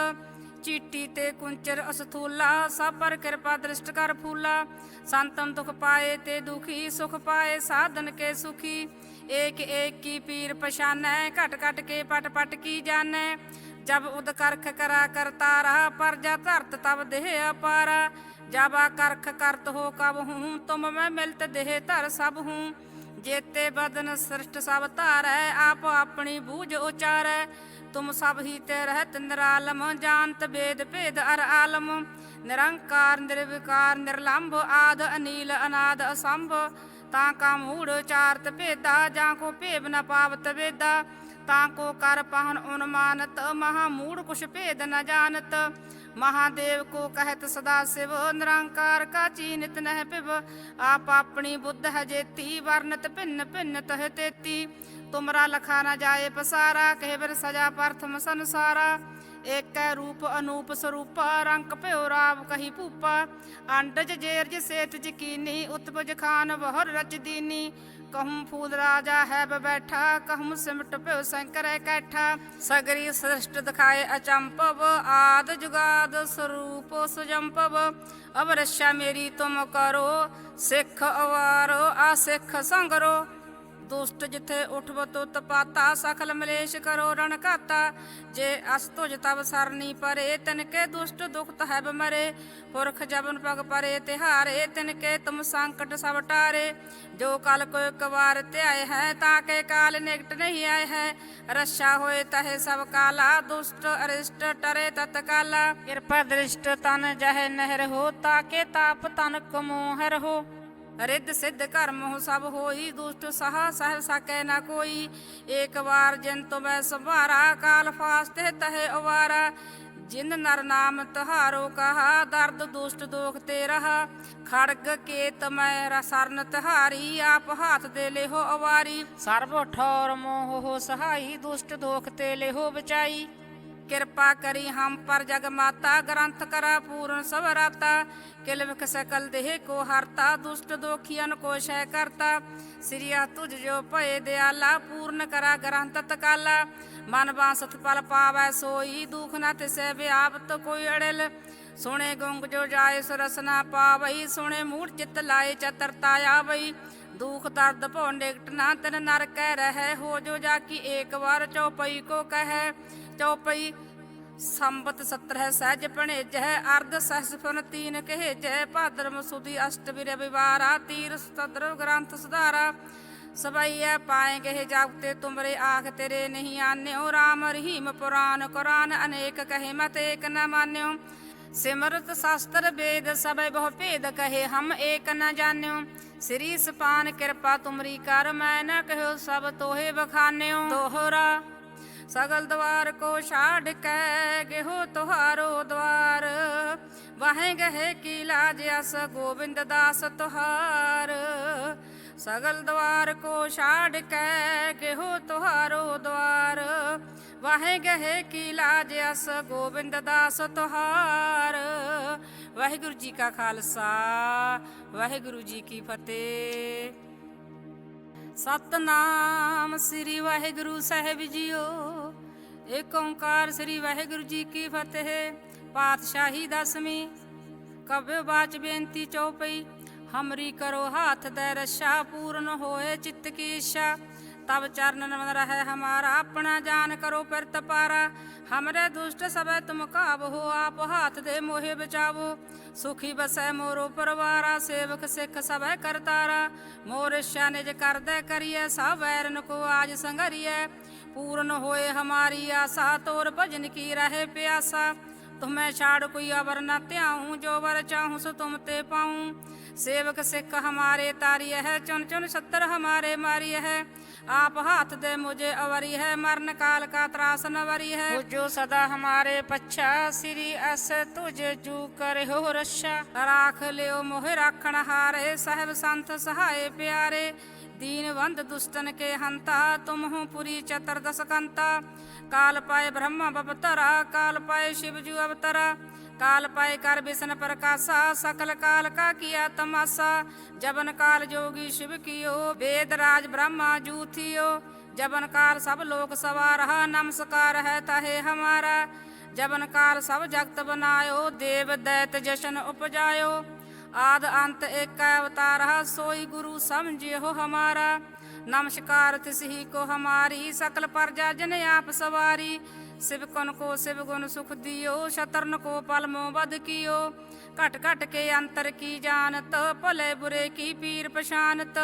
ਚੀਟੀ ਤੇ ਕੁੰਚਰ ਅਸਥੂਲਾ ਸਭ ਪਰ ਕਿਰਪਾ ਦ੍ਰਿਸ਼ਟ ਕਰ ਫੂਲਾ। ਸੰਤਨ ਦੁਖ ਪਾਏ ਤੇ ਦੁਖੀ, ਸੁਖ ਪਾਏ, ਸਾਧਨ ਕੇ ਸੁਖੀ। ਏਕ ਏਕ ਕੀ ਪੀਰ ਪਛਾਨੈ, ਘਟ ਘਟ ਕੇ ਪਟ ਪਟ ਕੀ ਜਾਣੈ। ਜਬ ਉਦ ਕਰਖ ਕਰਾ ਕਰਤਾਰਾ ਪਰ ਜਾ ਧਰਤ ਤਬ ਦੇਹ ਅਪਾਰਾ। ਜਬ ਆ ਕਰਖ ਕਰਤ ਹੋ ਕਬ ਹੂੰ, ਤੁਮ ਮੈਂ ਮਿਲਤ ਦੇਹ ਧਰ ਸਭ ਹੂੰ। ਜੇਤੇ ਬਦਨ ਸ੍ਰਿਸ਼ਟ ਸਭ ਧਾਰੈ, ਆਪ ਆਪਣੀ ਬੂਝ ਉਚਾਰੈ। ਤੁਮ ਸਭ ਹੀ ਤੇ ਰਹਿਤ ਨਿਰਾਲਮ, ਜਾਣਤ ਵੇਦ ਭੇਦ ਅਰ ਆਲਮ। ਨਿਰੰਕਾਰ, ਨਿਰਵਿਕਾਰ, ਨਿਰਲੰਭ ਆਦ ਅਨੀਲ ਅਨਾਦ ਅਸੰਭ। ਤਾਂ ਕਾ ਮੂੜ ਚਾਰਤ ਭੇਦਾ, ਜਾਂ ਕੋ ਭੇਬ ਨ ਪਾਵਤ ਵੇਦਾ। ਤਾਂ ਕੋ ਕਰ ਪਾਹਨ ਉਨਮਾਨਤ ਮਹਾ ਮੂੜ ਕੁਛ ਭੇਦ ਨ ਜਾਣਤ। ਮਹਾਦੇਵ ਕੋ ਕਹਿਤ ਸਦਾ ਸਿਵ, ਨਿਰੰਕਾਰ ਕਾ ਚੀਨਿਤ ਨਹਿ ਪਿਵ ਆਪ ਆਪਣੀ ਬੁੱਧ ਹੈ ਜੇਤੀ, ਵਰਨਤ ਭਿੰਨ ਭਿੰਨ ਤਹ ਤੇਤੀ। ਤੁਮਰਾ ਲਖਾ ਨ ਜਾਏ ਪਸਾਰਾ, ਕਹਿ ਬਿਰ ਸਜਾ ਪ੍ਰਥਮ ਸੰਸਾਰਾ। ਏਕੈ ਰੂਪ ਅਨੂਪ ਸਰੂਪਾ, ਰੰਗ ਭਿਓ ਰਾਵ ਕਹੀ ਭੂਪਾ। ਅੰਡਜ ਜੇਰਜ ਸੇਤ ਜਕੀਨੀ, ਉਤਪਜ ਖਾਨ ਬਹੁਰ ਰਚ ਦੀਨੀ। ਕਹੂੰ ਫੂਲ ਰਾਜਾ ਹੈ ਬੈਠਾ, ਕਹੂੰ ਸਿਮਟ ਭਿਓ ਸ਼ੰਕਰ ਕੈਠਾ। ਸਗਰੀ ਸ੍ਰਿਸ਼ਟ ਦਿਖਾਏ ਅਚੰਪਵ, ਆਦ ਜੁਗਾਦ ਸਰੂਪ ਸੁਜੰਪਵ। ਅਵਰਸ਼ਾ ਮੇਰੀ ਤੁਮ ਕਰੋ, ਸਿੱਖ ਅਵਾਰੋ, ਆ ਸਿੱਖ ਸੰਗਰੋ। ਦੁਸ਼ਟ ਜਿਥੇ ਉਠਵ ਤੁਤ ਪਾਤਾ ਸਖਲ ਮਲੇਸ਼ ਕਰੋ ਰਣ ਘਾਤਾ। ਜੇ ਅਸ ਤੁਜ ਤਬ ਸਰਨੀ ਪਰੇ, ਤਿਨ ਦੁਸ਼ਟ ਦੁਖਤ ਹੈ ਬਮਰੇ ਪੁਰਖ ਜਬਨ ਪਗ ਪਰੇ ਤਿਹਾਰੇ, ਤਿਨ ਤੁਮ ਸੰਕਟ ਸਭ ਟਾਰੇ। ਜੋ ਕਲ ਕੋ ਇੱਕ ਵਾਰ ਧਿਆਏ ਹੈ, ਤਾਂ ਕੇ ਕਾਲ ਨਿਕਟ ਨਹੀਂ ਆਏ ਹੈ। ਰਸ਼ਾ ਹੋਏ ਤਹੇ ਸਭ ਕਾਲਾ, ਦੁਸ਼ਟ ਅਰਿਸ਼ਟ ਟਰੇ ਤਤ ਕਾਲਾ ਕਿਰਪਾ ਦ੍ਰਿਸ਼ਟ ਤਨ ਜਹ ਨਹਿਰ ਹੋ ਤਾਕੇ ਤਾਪ ਤਨ ਕਮੋ ਹੋ। ਰਿੱਧ ਸਿੱਧ ਕਰਮ ਹੋ ਸਭ ਹੋਈ, ਦੁਸ਼ਟ ਸਹਾ ਸਹਿ ਸਕੈ ਨਾ ਕੋਈ। ਏਕ ਵਾਰ ਜਿਨ ਤੁਮੈ ਸੰਭਾਰਾ, ਕਾਲ ਫਾਸਤੇ ਤਹੇ ਅਵਾਰਾ। ਜਿਨ ਨਰ ਨਾਮ ਤੁਹਾਰੋ ਕਹਾ, ਦਰਦ ਦੁਸ਼ਟ ਦੋਖ ਤੇ ਰਹਾ। ਖੜਗ ਕੇ ਤਮੈ ਰਸਰਨ ਤੁਹਾਰੀ, ਆਪ ਹੱਥ ਦੇ ਲਿਹੋ ਅਵਾਰੀ। ਸਰਬ ਠੌਰ ਮੋਹ ਹੋ ਸਹਾਈ, ਦੁਸ਼ਟ ਦੋਖ ਤੇ ਲਿਹੋ ਬਚਾਈ। ਕਿਰਪਾ ਕਰੀ ਹਮ ਪਰ ਜਗ ਮਾਤਾ, ਗ੍ਰੰਥ ਕਰਾ ਪੂਰਨ ਸਭ ਰਾਤਾ ਕਿਲ ਵਿਖ ਸਕਲ ਦੇਹ ਕੋ ਹਰਤਾ, ਦੁਸ਼ਟ ਦੋਖੀਆਂ ਕੋ ਸ਼ੈ ਕਰਤਾ। ਸ੍ਰੀਆ ਤੁਝ ਜੋ ਭਏ ਦਿਆਲਾ, ਪੂਰਨ ਕਰਾ ਗ੍ਰੰਥ ਤਕਾਲਾ। ਮਨ ਬਾਸਤ ਪਲ ਪਾਵੈ ਸੋਈ, ਦੁਖ ਨ ਤਿਸੈ ਵਿਆਪਤ ਕੋਈ ਅੜਲ। ਸੁਣੇ ਗੁੰਗ ਜੋ ਜਾਏ ਸੁਰਸਨਾ ਪਾਵਈ, ਸੁਣੇ ਮੂੜ ਚਿਤ ਲਾਏ ਚਤਰਤਾ ਆਵਈ। ਦੁਖ ਦਰਦ ਭੋ ਨਿਕਟ ਨਾ ਤਨ ਨਰ ਕਹਿ ਰਹਿ, ਹੋ ਜੋ ਜਾ ਕੀ ਏਕ ਵਾਰ ਚਉਪਈ ਕੋ ਕਹੈ। ਚਉਪਈ ਸੰਬਤ 17 ਹੈ ਸਹਿਜ ਭਣੇਜ ਹੈ, ਅਰਧ ਸਹਸ ਤੀਨ ਕਹੇ ਜੈ ਭਾਦਰ ਮਸੂਦੀ ਅਸ਼ਟ ਵਿਰ ਵਿਵਾਰਾ ਤੀਰ ਸਤਦਰ ਗ੍ਰੰਥ ਸੁਧਾਰਾ। ਸਬਈਐ ਪਾਏ ਕਹੇ ਜਾਗਤੇ ਤੁਮਰੇ ਆਖ ਤੇਰੇ ਨਹੀਂ ਆਨਿਓ, ਰਾਮ ਰਹੀਮ ਪੁਰਾਨ ਕੁਰਾਨ ਅਨੇਕ ਕਹੇ ਮਤ ਏਕ ਨ ਮਾਨਿਓ। ਸਿਮਰਤ ਸ਼ਾਸਤਰ ਵੇਦ ਸਭੈ ਬਹੁ ਭੇਦ ਕਹੇ ਹਮ ਏਕ ਨ ਜਾਣਿਓ। ਸ੍ਰੀ ਸਪਾਨ ਕਿਰਪਾ ਤੁਮਰੀ ਕਰ, ਮੈਂ ਨ ਕਹਿਓ ਸਭ ਤੋਹੇ ਬਖਾਨਿਓ ਦੋਹਰਾ ਸਗਲ ਦਵਾਰ ਕੋ ਛਾੜ ਕੇ ਗਹਿਓ ਤੁਹਾਰੋ ਦਵਾਰ। ਵਾਹੇ ਗਹਿ ਕੀ ਲਾਜ ਅਸ, ਗੋਬਿੰਦ ਦਾਸ ਤੁਹਾਰ। ਸਗਲ ਦਵਾਰ ਕੋ ਛਾੜ ਕੇ ਗਹਿਓ ਤੁਹਾਰੋ ਦਵਾਰ। ਵਾਹੇ ਗਹਿ ਕੀ ਲਾਜ ਅਸ, ਗੋਬਿੰਦ ਦਾਸ ਤੁਹਾਰ। ਵਾਹਿਗੁਰੂ ਜੀ ਕਾ ਖਾਲਸਾ, ਵਾਹਿਗੁਰੂ ਜੀ ਕੀ ਫਤਿਹ। ਸਤਨਾਮ ਸ੍ਰੀ ਵਾਹਿਗੁਰੂ ਸਾਹਿਬ ਜੀਓ। ਏਕ ਓੰਕਾਰ ਸ੍ਰੀ ਵਾਹਿਗੁਰੂ ਜੀ ਕੀ ਫਤਿਹ। ਪਾਤਸ਼ਾਹੀ ਦਸਵੀਂ ਕਬਿ ਬਾਚ ਬੇਨਤੀ ਚਉਪਈ ਹਮਰੀ ਕਰੋ ਹਾਥ ਦੇ ਰਸ਼ਾ ਪੂਰਨ ਹੋਏ ਚਿੱਤ ਕੀ ਇੱਛਾ। ਤਬ ਚਰਨ ਨਮਨ ਰਹਿ ਹਮਾਰਾ, ਆਪਣਾ ਜਾਨ ਕਰੋ ਫਿਰਤ ਪਾਰਾ। ਹਮਰੇ ਦੁਸ਼ਟ ਸਭੈ ਤੁਮ ਹੋ ਆਪ ਹਾਥ ਦੇ ਮੋਹਿ ਬਚਾਵੋ। ਸੁਖੀ ਬਸੈ ਮੋਰੋ ਪਰਵਾਰਾ, ਸੇਵਕ ਸਿੱਖ ਸਭੈ ਕਰਤਾਰਾ। ਮੋਰ ਇੱਛਾ ਨਿਜ ਕਰਦੈ ਕਰੀਐ, ਸਭ ਵੈਰਨ ਕੋ ਆਜ ਸੰਗਰੀਐ। पूर्ण होए हमारी आशा तोर भजन की रहे प्यासा तुम्हें छाड़ कोई अवर न त्याहूँ जो वर चाहूँ सो तुम ते पाऊँ सेवक सिख हमारे तारी है चुन चुन सत्तर हमारे मारी है आप हाथ दे मुझे अवरी है मरण काल का त्रास नवरी है जो सदा हमारे पच्छा श्री अस तुझे जू कर हो रशा राख लियो मोह राखण हारे साहब संत सहाय प्यारे दीन बंद दुष्टन के हंता तुम हो पुरी चतुर्दश कंता काल पाए ब्रह्म बपतरा काल पाए शिव जू अवतरा काल पाए कर बिसन प्रकाशा सकल काल का किया तमाशा जबन काल जोगी शिव कियो वेद राज ब्रह्मा जूथियो जबन काल सब लोक सवार नमस्कार है तहे हमारा जबन काल सब जगत बनायो देव दैत जशन उपजायो ਆਦ ਅੰਤ ਏਕੈ ਅਵਤਾਰਹ ਸੋਈ ਗੁਰੂ ਸਮਝਿਓ ਹਮਾਰਾ, ਨਮਸਕਾਰ ਤਿਸਹੀ ਕੋ ਹਮਾਰੀ, ਸਕਲ ਪਰਜਾ ਜਨ ਆਪ ਸਵਾਰੀ, ਸਿਵ ਕਨ ਕੋ ਸਿਵ ਗੁਣ ਸੁਖ ਦਿਓ, ਸ਼ਤਰਨ ਕੋ ਪਲ ਮੋ ਬਦ ਕੀਓ, ਘਟ ਘਟ ਕੇ ਅੰਤਰ ਕੀ ਜਾਣਤ, ਭਲੇ ਬੁਰੇ ਕੀ ਪੀਰ ਪਛਾਨਤ,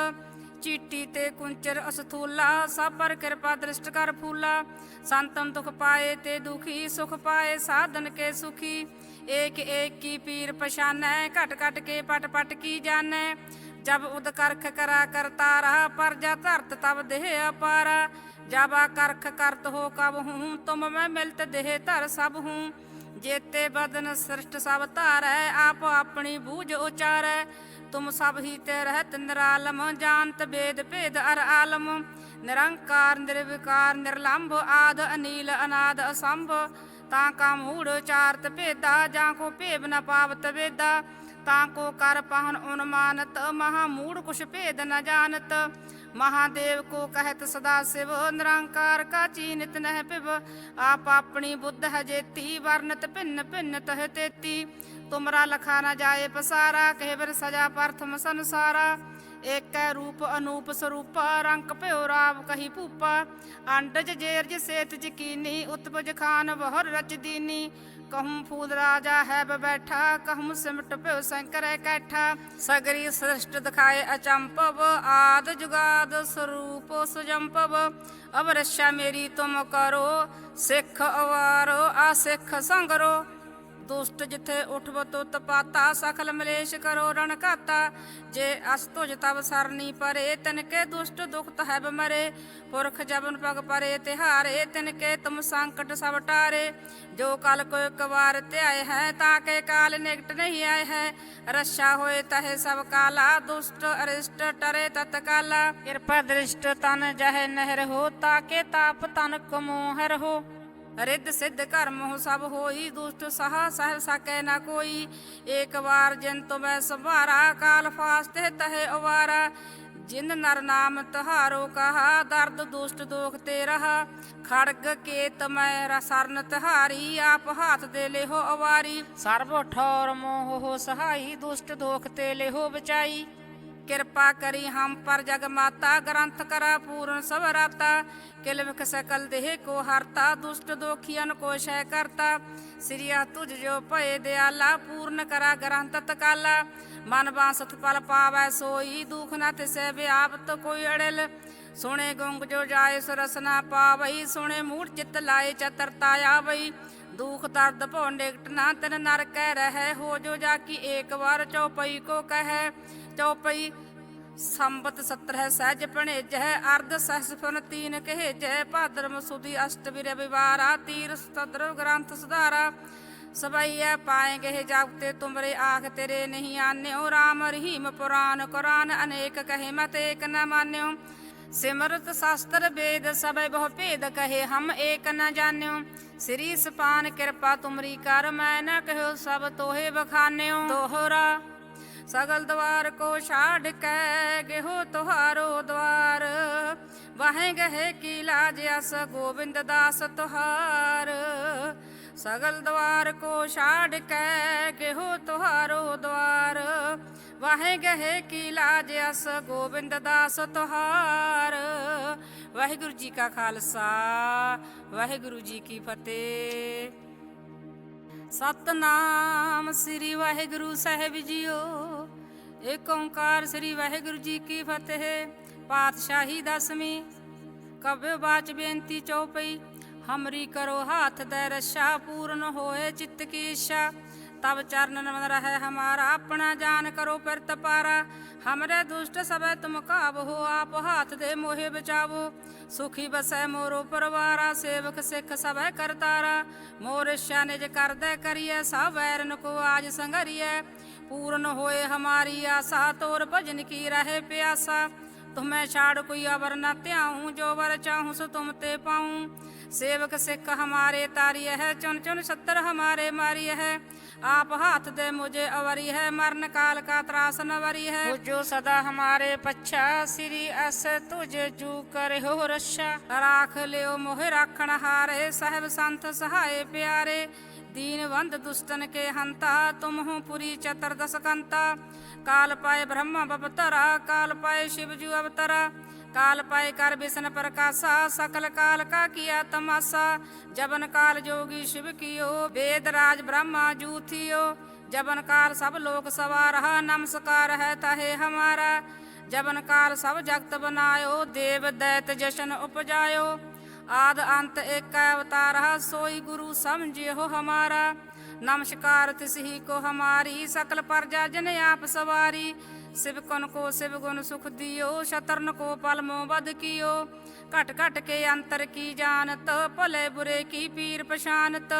ਚੀਟੀ ਤੇ ਕੁੰਚਰ ਅਸਥੂਲਾ, ਸਭ ਪਰ ਕਿਰਪਾ ਦ੍ਰਿਸ਼ਟ ਕਰ ਫੂਲਾ, ਸੰਤਨ ਦੁਖ ਪਾਏ ਤੇ ਦੁਖੀ ਸੁਖ ਪਾਏ, ਸਾਧਨ ਕੇ ਸੁਖੀ ਏਕ ਏਕ ਕੀ ਪੀਰ ਪਛਾਨੈ, ਘਟ ਘਟ ਕੇ ਪਟ ਪਟ ਕੀ ਜਾਣੈ। ਜਬ ਉਦ ਕਰਖ ਕਰਾ ਕਰਤਾਰਾ ਪਰ ਜਾ ਧਰਤ ਤਬ ਦੇਹ ਅਪਾਰਾ। ਜਬ ਆ ਕਰਖ ਕਰਤ ਹੋ ਕਬ ਹੂੰ, ਤੁਮ ਮੈਂ ਮਿਲਤ ਦੇਹ ਧਰ ਸਭ ਹੂੰ। ਜੇਤੇ ਬਦਨ ਸ੍ਰਿਸ਼ਟ ਸਭ ਧਾਰੈ, ਆਪ ਆਪਣੀ ਬੂਝ ਉਚਾਰੈ। ਤੁਮ ਸਭ ਹੀ ਤੇ ਰਹਿਤ ਨਿਰਾਲਮ, ਜਾਣਤ ਵੇਦ ਭੇਦ ਅਰ ਆਲਮ। ਨਿਰੰਕਾਰ, ਨਿਰਵਿਕਾਰ, ਨਿਰਲੰਭ, ਆਦ, ਅਨੀਲ, ਅਨਾਦ, ਅਸੰਭ। ਤਾਂ ਕਾ ਮੂੜ ਚਾਰਤ ਭੇਦਾ, ਜਾਂ ਕੋ ਭੇਵ ਨ ਪਾਵਤ ਵੇਦਾ। ਤਾਂ ਕੋ ਕਰ ਪਹਨ ਉਨਮਾਨਤ, ਮਹਾ ਮੂੜ ਕੁਛ ਭੇਦ ਨ ਜਾਣਤ। ਮਹਾਦੇਵ ਕੋ ਕਹਿਤ ਸਦਾ ਸਿਵ, ਨਿਰੰਕਾਰ ਕਾ ਚੀਨਿਤ ਨਹਿ ਪਿਵ ਆਪ ਆਪਣੀ ਬੁੱਧ ਹੈ ਜੇਤੀ ਵਰਨਤ ਭਿੰਨ ਭਿੰਨ ਤਹ ਤੇਤੀ। ਤੁਮਰਾ ਲਖਾ ਨ ਜਾਏ ਪਸਾਰਾ, ਕਹਿ ਬਿਰ ਸਜਾ ਪ੍ਰਥਮ ਸੰਸਾਰਾ। ਏਕੈ ਰੂਪ ਅਨੂਪ ਸਰੂਪਾ, ਰੰਗ ਭਿਓ ਰਾਵ ਕਹੀ ਭੂਪਾ ਅੰਡਜ ਜੇਰਜ ਸੇਤ ਜਕੀਨੀ ਉਤਪਜ ਖਾਨ ਬਹੁਰ ਰਚ ਦੀਨੀ। ਕਹੂੰ ਫੂਲ ਰਾਜਾ ਹੈ ਬੈਠਾ, ਕਹੂੰ ਸਿਮਟ ਭਿਓ ਸ਼ੰਕਰ ਕੈਠਾ। ਸਗਰੀ ਸ੍ਰਿਸ਼ਟ ਦਿਖਾਏ ਅਚੰਪਵ, ਆਦ ਜੁਗਾਦ ਸਰੂਪ ਸੁਜੰਪਵ। ਅਵਰਸ਼ਾ ਮੇਰੀ ਤੁਮ ਕਰੋ, ਸਿੱਖ ਅਵਾਰੋ ਆ ਸਿੱਖ ਸੰਗਰੋ। ਦੁਸ਼ਟ ਜਿਥੇ ਉਠਵ ਤੁਤ ਪਾਤਾ ਸਖਲ ਮਲੇਸ਼ ਕਰੋ ਰਣ ਘਾਤਾ। ਜੇ ਅਸ ਤੁਜ ਤਬ ਸਰਨੀ ਪਰੇ ਤਨ ਕੇ ਦੁਸ਼ਟ ਦੁਖਤ ਹੈ ਬਮਰੇ ਪੁਰਖ ਜਬਨ ਪਗ ਪਰੇ, ਤਿਹਾਰੇ ਤਿਨ ਕੇ ਤੁਮ ਸੰਕਟ ਸਭ ਟਾਰੇ। ਜੋ ਕਲ ਕੋ ਇੱਕ ਵਾਰ ਧਿਆਏ ਹੈ, ਤਾਂ ਕੇ ਕਾਲ ਨਿਕਟ ਨਹੀਂ ਆਏ ਹੈ। ਰਸ਼ਾ ਹੋਏ ਤਹੇ ਸਭ ਕਾਲਾ, ਦੁਸ਼ਟ ਅਰਿਸ਼ਟ ਟਰੇ ਤਤ ਕਾਲਾ ਕਿਰਪਾ ਦ੍ਰਿਸ਼ਟ ਤਨ ਜਹ ਨਹਿਰ ਹੋ ਤਾਕੇ ਤਾਪ ਤਨ ਕਮੋ ਹਰ ਹੋ ਰਿੱਧ ਸਿੱਧ ਕਰਮ ਹੋ ਸਭ ਹੋਈ, ਦੁਸ਼ਟ ਸਹਾ ਸਹਿਬ ਸਕੈ ਨਾ ਕੋਈ। ਏਕ ਵਾਰ ਜਿਨ ਤੁਮੈ ਸੰਭਾਰਾ, ਕਾਲ ਫਾਸਤੇ ਤਹਿ ਅਵਾਰਾ। ਜਿਨ ਨਰ ਨਾਮ ਤਹਾਰੋ ਕਹਾ, ਦਰਦ ਦੁਸ਼ਟ ਦੋਖ ਤੇ ਰਹਾ। ਖੜਗ ਕੇਤ ਮੈਂ ਰਸਰਨ ਤਹਾਰੀ, ਆਪ ਹਾਥ ਦੇ ਲਿਹੋ ਅਵਾਰੀ। ਸਰਬ ਠੌਰ ਮੋਹ ਹੋ ਸਹਾਈ, ਦੁਸ਼ਟ ਦੋਖ ਤੇ ਲਿਹੋ ਬਚਾਈ। ਕਿਰਪਾ ਕਰੀ ਹਮ ਪਰ ਜਗ ਮਾਤਾ, ਗ੍ਰੰਥ ਕਰਾ ਪੂਰਨ ਸਭ ਰਾਤਾ। ਕਿਲ ਵਿਖ ਸਕਲ ਦੇਹ ਕੋ ਹਰਤਾ, ਦੁਸ਼ਟ ਦੋਖੀਨ ਕੋ ਸ਼ੈ ਕਰਤਾ। ਸ੍ਰੀਆ ਤੁਝ ਜੋ ਭਏ ਦਿਆਲਾ, ਪੂਰਨ ਕਰਾ ਗ੍ਰੰਥ ਤਕਾਲਾ। ਮਨ ਬਾਸਤ ਪਲ ਪਾਵੈ ਸੋਈ, ਦੁਖ ਨਾ ਤਿਸੈ ਵਿਆਪਤ ਕੋਈ ਅੜਲ। ਸੁਣੇ ਗੁੰਗ ਜੋ ਜਾਏ ਸਰਸ ਨਾ ਪਾਵਈ, ਸੁਣੇ ਮੂੜ ਚਿਤ ਲਾਏ ਚਤਰਤਾ ਆਵਈ। ਦੁਖ ਦਰਦ ਭੋ ਨਿਕਟ ਨਾ ਤਨ ਨਰ ਕਹਿ ਰਹਿ, ਹੋ ਜੋ ਜਾ ਕੀ ਏਕ ਵਾਰ ਚਉਪਈ ਕੋ ਕਹੈ। ਚਉਪਈ ਸੰਬਤ 70 ਹੈ ਸਹਿਜ ਭਣੇਜੈ ਅਰਧ ਸਹਸ ਫਨ ਤੀਨ ਕਹੇਜੈ ਭਾਦਰ ਮਸੂਦੀ ਅਸ਼ਟਮੀ ਰਵਿਵਾਰਾ ਤੀਰ ਸਤਦਰ ਗ੍ਰੰਥ ਸੁਧਾਰਾ। ਸਬਈਐ ਪਾਏਗੇ ਜਾਗਤੇ ਤੁਮਰੇ, ਆਖ ਤੇਰੇ ਨਹੀਂ ਆਨਿਓ, ਰਾਮ ਰਹੀਮ ਪੁਰਾਨ ਕੁਰਾਨ, ਅਨੇਕ ਕਹੇ ਮਤ ਏਕ ਨ ਮਾਨਿਓ। ਸਿਮਰਤ ਸ਼ਾਸਤਰ ਵੇਦ ਸਭੈ ਬਹੁ ਭੇਦ ਕਹੇ ਹਮ ਏਕ ਨ ਜਾਣਿਓ। ਸ੍ਰੀ ਸਪਾਨ ਕਿਰਪਾ ਤੁਮਰੀ ਕਰ, ਮੈਂ ਨ ਕਹਿਓ ਸਭ ਤੋਹੇ ਬਖਾਨਿਓ ਦੋਹਰਾ ਸਗਲ ਦਵਾਰ ਕੋ ਛਾੜ ਕੇ ਗਹਿਓ ਤੁਹਾਰੋ ਦਵਾਰ। ਵਾਹੇ ਗਹੇ ਕੀ ਲਾਜ ਅਸ ਗੋਬਿੰਦ ਦਾਸ ਤੁਹਾਰ। ਸਗਲ ਦਵਾਰ ਕੋ ਛਾੜ ਕੈ ਗਹਿਓ ਤੁਹਾਰੋ ਦਵਾਰ। ਵਾਹੇ ਗਹੇ ਕੀ ਲਾਜ ਅਸ ਗੋਬਿੰਦ ਦਾਸ ਤੁਹਾਰ। ਵਾਹਿਗੁਰੂ ਜੀ ਕਾ ਖਾਲਸਾ, ਵਾਹਿਗੁਰੂ ਜੀ ਕੀ ਫਤਿਹ। ਸਤਨਾਮ ਸ੍ਰੀ ਵਾਹਿਗੁਰੂ ਸਾਹਿਬ ਜੀਓ। ਏਕ ਓੰਕਾਰ ਸ੍ਰੀ ਵਾਹਿਗੁਰੂ ਜੀ ਕੀ ਫਤਿਹ। ਪਾਤਸ਼ਾਹੀ ਦਸਵੀਂ। ਕਬਿ ਬਾਚ ਬੇਨਤੀ ਚਉਪਈ ਹਮਰੀ ਕਰੋ ਹਾਥ ਦੇ ਰਸ਼ਾ ਪੂਰਨ ਹੋਏ ਚਿੱਤ ਕੀ ਇੱਛਾ। ਤਬ ਚਰਨ ਨਮਨ ਰਹਿ ਹਮਾਰਾ, ਆਪਣਾ ਜਾਨ ਕਰੋ ਫਿਰ ਤਪਾਰਾ ਹਮਰੇ ਦੁਸ਼ਟ ਸਭੈ ਤੁਮ ਕਾਬ ਹੋ ਆਪ ਹਾਥ ਦੇ ਮੋਹਿ ਬਚਾਵੋ। ਸੁਖੀ ਬਸੈ ਮੋਰੋ ਪਰਵਾਰਾ, ਸੇਵਕ ਸਿੱਖ ਸਭੈ ਕਰਤਾਰਾ। ਮੋਰ ਇੱਛਾ ਨਿਜ ਕਰਦੈ ਕਰੀਐ, ਸਭ ਵੈਰਨ ਕੋ ਆਜ ਸੰਗਰੀਐ पूर्ण होए हमारी आशा तोर भजन की रहे प्यासा तुम्हें छाड़ कोई अवर न त्याऊँ जो वर चाहूँ सो तुम ते पाऊँ सेवक सिख हमारे तारी है चुन चुन सत्तर हमारे मारी है आप हाथ दे मुझे अवरी है मरण काल का त्रास नवरी है जो सदा हमारे पच्छा श्री अस तुझे जू करे हो रशा राख लियो मोहे राखण हारे साहब संत सहाय प्यारे दीनवंद दुष्टन के हंता तुम हो पुरी चतुर्दश कंता काल पाए ब्रह्मा बपतरा काल पाए शिवजू अवतरा काल पाए कर विष्ण प्रकाशा सकल काल का किया तमाशा जबन काल जोगी शिव कियो वेद राज ब्रह्मा जू थियो जबन काल सब लोक सवार नमस्कार है तहे हमारा जबन काल सब जगत बनायो देव दैत जशन उपजायो ਆਦ ਅੰਤ ਏਕੈ ਅਵਤਾਰਹ, ਸੋਈ ਗੁਰੂ ਸਮਝਿਓ ਹਮਾਰਾ। ਨਮਸਕਾਰ ਤਿਸਹੀ ਕੋ ਹਮਾਰੀ, ਸਕਲ ਪਰਜਾ ਜਨ ਆਪ ਸਵਾਰੀ। ਸਿਵ ਕਨ ਕੋ ਸਿਵ ਗੁਣ ਸੁਖ ਦਿਓ, ਸ਼ਤਰਨ ਕੋ ਪਲ ਮੋ ਬਦ ਕੀਓ। ਘਟ ਘਟ ਕੇ ਅੰਤਰ ਕੀ ਜਾਣਤ, ਭਲੇ ਬੁਰੇ ਕੀ ਪੀਰ ਪਛਾਨਤ।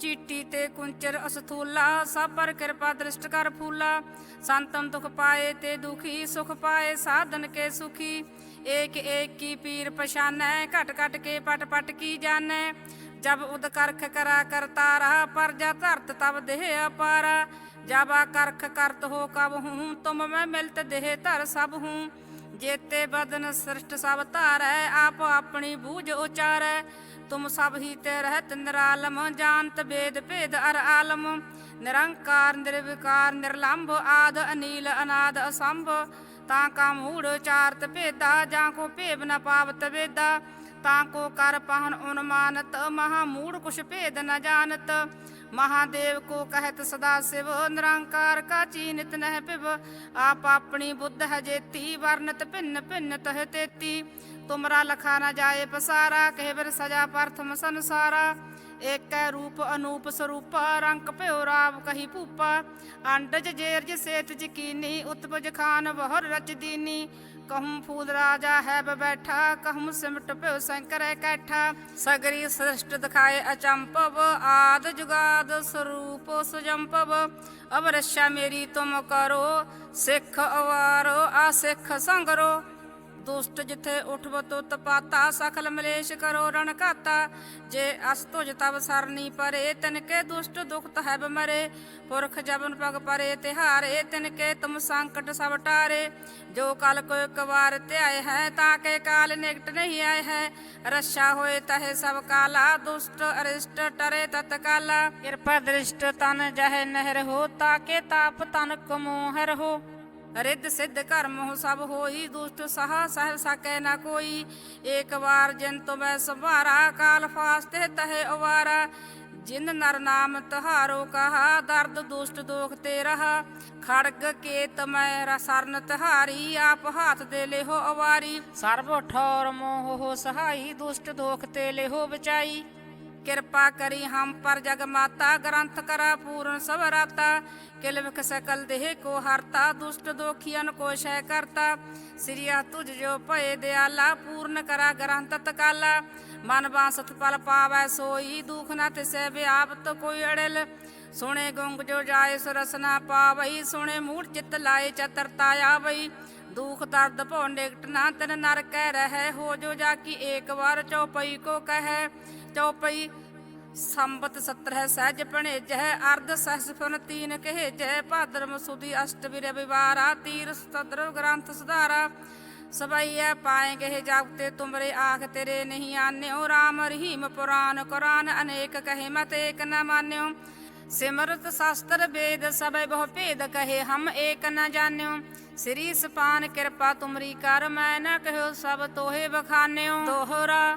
ਚੀਟੀ ਤੇ ਕੁੰਚਰ ਅਸਥੂਲਾ, ਸਭ ਪਰ ਕਿਰਪਾ ਦ੍ਰਿਸ਼ਟ ਕਰ ਫੂਲਾ। ਸੰਤਨ ਦੁਖ ਪਾਏ ਤੇ ਦੁਖੀ, ਸੁਖ ਪਾਏ, ਸਾਧਨ ਕੇ ਸੁਖੀ। ਏਕ ਏਕ ਕੀ ਪੀਰ ਪਛਾਨੈ, ਘਟ ਘਟ ਕੇ ਪਟ ਪਟ ਕੀ ਜਾਣੈ। ਜਬ ਉਦ ਕਰਖ ਕਰਾ ਕਰਤਾਰਾ ਪਰਜਾ ਧਰਤ ਤਬ ਦੇਹ ਅਪਾਰਾ। ਜਬ ਆ ਕਰਖ ਕਰਤ ਹੋ ਕਬ ਹੂੰ, ਤੁਮ ਮੈਂ ਮਿਲਤ ਦੇਹ ਧਰ ਸਭ ਹੂੰ। ਜੇਤੇ ਬਦਨ ਸ੍ਰਿਸ਼ਟ ਸਭ ਧਾਰੈ, ਆਪ ਆਪਣੀ ਬੂਝ ਉਚਾਰੈ। ਤੁਮ ਸਭ ਹੀ ਤੇ ਰਹਿਤ ਨਿਰਾਲਮ, ਜਾਣਤ ਵੇਦ ਭੇਦ ਅਰ ਆਲਮ। ਨਿਰੰਕਾਰ, ਨਿਰਵਿਕਾਰ, ਨਿਰਲੰਭ ਆਦ ਅਨੀਲ ਅਨਾਦ ਅਸੰਭ। ਤਾਂ ਕਾ ਮੂੜ ਚਾਰਤ ਭੇਦਾ, ਜਾਂ ਕੋ ਭੇਵ ਨ ਪਾਵਤ ਵੇਦਾ। ਤਾਂ ਕੋ ਕਰ ਪਹਨ ਉਨਮਾਨਤ, ਮਹਾ ਮੂੜ ਕੁਛ ਭੇਦ ਨ ਜਾਣਤ। ਮਹਾਦੇਵ ਕੋ ਕਹਿਤ ਸਦਾ ਸਿਵ, ਨਿਰੰਕਾਰ ਕਾ ਚੀਨਿਤ ਨਹਿ ਪਿਵ ਆਪ ਆਪਣੀ ਬੁੱਧ ਹੈ ਜੇਤੀ, ਵਰਨਤ ਭਿੰਨ ਭਿੰਨ ਤਹ ਤੇਤੀ। ਤੁਮਰਾ ਲਖਾ ਨ ਜਾਏ ਪਸਾਰਾ, ਕਹਿ ਬਿਰ ਸਜਾ ਪਰਥਮ ਸੰਸਾਰਾ। ਏਕੈ ਰੂਪ ਅਨੂਪ ਸਰੂਪਾ, ਰੰਗ ਭਿਓ ਰਾਵ ਕਹੀ ਭੂਪਾ। ਅੰਡਜ ਜੇਰਜ ਸੇਤ ਜਕੀਨੀ, ਉਤਪਜ ਖਾਨ ਬਹੁਰ ਰਚ ਦੀਨੀ। ਕਹੂੰ ਫੂਲ ਰਾਜਾ ਹੈ ਬੈਠਾ, ਕਹੂੰ ਸਿਮਟ ਭਿਓ ਸ਼ੰਕਰ ਇਕੱਠਾ ਸਗਰੀ ਸ੍ਰਿਸ਼ਟ ਦਿਖਾਏ ਅਚੰਪਵ, ਆਦ ਜੁਗਾਦ ਸਰੂਪ ਸੁਜੰਪਵ। ਅਵਰਸ਼ਾ ਮੇਰੀ ਤੁਮ ਕਰੋ, ਸਿੱਖ ਅਵਾਰੋ ਆ ਸਿੱਖ ਸੰਗਰੋ। ਦੁਸ਼ਟ ਜਿਥੇ ਉਠਵ ਤੁਤ ਪਾਤਾ ਸਖਲ ਮਲੇਸ਼ ਕਰੋ ਰਣ ਘਾਤਾ। ਜੇ ਅਸ ਤੁਜ ਤਬ ਸਰਨੀ ਪਰੇ ਤਿਨ ਕੇ ਦੁਸ਼ਟ ਦੁਖਤ ਹੈ ਬਮਰੇ ਪੁਰਖ ਜਬਨ ਪਗ ਪਰੇ, ਤਿਹਾਰੇ ਤਿਨ ਕੇ ਤੁਮ ਸੰਕਟ ਸਭ ਟਾਰੇ। ਜੋ ਕਲ ਕੋ ਇੱਕ ਵਾਰ ਧਿਆਏ ਹੈ, ਤਾਂ ਕੇ ਕਾਲ ਨਿਕਟ ਨਹੀਂ ਆਏ ਹੈ। ਰੱਛਾ ਹੋਏ ਤਹੇ ਸਭ ਕਾਲਾ, ਦੁਸ਼ਟ ਅਰਿਸ਼ਟ ਟਰੇ ਤਤ ਕਾਲਾ ਕਿਰਪਾ ਦ੍ਰਿਸ਼ਟ ਤਨ ਜਹ ਨਹਿਰ ਹੋ ਤਾਕੇ ਤਾਪ ਤਨ ਕਮੋਹ ਰਹੋ ਰਿੱਧ ਸਿੱਧ ਕਰਮ ਹੋ ਸਭ ਹੋਈ, ਦੁਸ਼ਟ ਸਹਾ ਸਹਿ ਸਕੈ ਨਾ ਕੋਈ। ਏਕ ਵਾਰ ਜਿਨ ਤੁਮੈ ਸੰਭਾਰਾ, ਕਾਲ ਫਾਸਤੇ ਤਹੇ ਅਵਾਰਾ। ਜਿਨ ਨਰ ਨਾਮ ਤਹਾਰੋ ਕਹਾ, ਦਰਦ ਦੁਸ਼ਟ ਦੋਖ ਤੇ ਰਹਾ। ਖੜਗ ਕੇਤ ਮੈਂ ਰਸਰਨ ਤਹਾਰੀ, ਆਪ ਹਾਥ ਦੇ ਲਿਹੋ ਅਵਾਰੀ। ਸਰਬ ਠੌਰ ਮੋਹ ਹੋ ਸਹਾਈ, ਦੁਸ਼ਟ ਦੋਖ ਤੇ ਲਿਹੋ ਬਚਾਈ। ਕਿਰਪਾ ਕਰੀ ਹਮ ਪਰ ਜਗ ਮਾਤਾ, ਗ੍ਰੰਥ ਕਰਾ ਪੂਰਨ ਸਭ ਰਾਤਾ। ਕਿਲ ਵਿਖ ਸਕਲ ਦੇਹ ਕੋ ਹਰਤਾ, ਦੁਸ਼ਟ ਦੋਖੀਆਂ ਕੋ ਸ਼ੈ ਕਰਤਾ। ਸ੍ਰੀਆ ਤੁਝ ਜੋ ਭਏ ਦਿਆਲਾ, ਪੂਰਨ ਕਰਾ ਗ੍ਰੰਥ ਤਕਾਲਾ। ਮਨ ਬਾਸਤ ਪਲ ਪਾਵੈ ਸੋਈ, ਦੁਖ ਨਾ ਤਿਸੈ ਵਿਆਪਤ ਕੋਈ ਅੜਲ। ਸੁਣੇ ਗੁੰਗ ਜੋ ਜਾਏ ਸੁਰਸ ਨਾ ਪਾਵਈ, ਸੁਣੇ ਮੂੜ ਚਿਤ ਲਾਏ ਚਤਰਤਾ ਆਵਈ। ਦੁਖ ਦਰਦ ਭੋ ਨਿਕਟ ਨਾ ਤਨ ਨਰ ਕਹਿ ਰਹਿ, ਹੋ ਜੋ ਜਾ ਕੀ ਏਕ ਵਾਰ ਚਉਪਈ ਕੋ ਕਹੈ। ਚਉਪਈ ਸੰਬਤ 17 ਹੈ ਸਹਿਜ ਭਣੇਜ ਹੈ, ਅਰਧ ਸਹਸ ਤੀਨ ਕਹੇ ਜੈ ਭਾਦਰ ਮਸੂਦੀ ਅਸ਼ਟ ਵਿਰ ਵਿਵਾਰਾ ਤੀਰ ਸਤਦਰ ਗ੍ਰੰਥ ਸੁਧਾਰਾ। ਸਬਈਐ ਪਾਏਗੇ ਹੈ ਜਾਗਤੇ ਤੁਮਰੇ ਆਖ ਤੇਰੇ ਨਹੀਂ ਆਨਿਓ, ਰਾਮ ਰਹੀਮ ਪੁਰਾਨ ਕੁਰਾਨ, ਅਨੇਕ ਕਹੇ ਮਤ ਏਕ ਨ ਮਾਨਿਓ। ਸਿਮਰਤ ਸ਼ਾਸਤਰ ਵੇਦ ਸਭੈ ਬਹੁ ਭੇਦ ਕਹੇ ਹਮ ਏਕ ਨ ਜਾਣਿਓ। ਸ੍ਰੀ ਸਪਾਨ ਕਿਰਪਾ ਤੁਮਰੀ ਕਰ, ਮੈਂ ਨ ਕਹਿਓ ਸਭ ਤੋਹੇ ਬਖਾਨਿਓ ਦੋਹਰਾ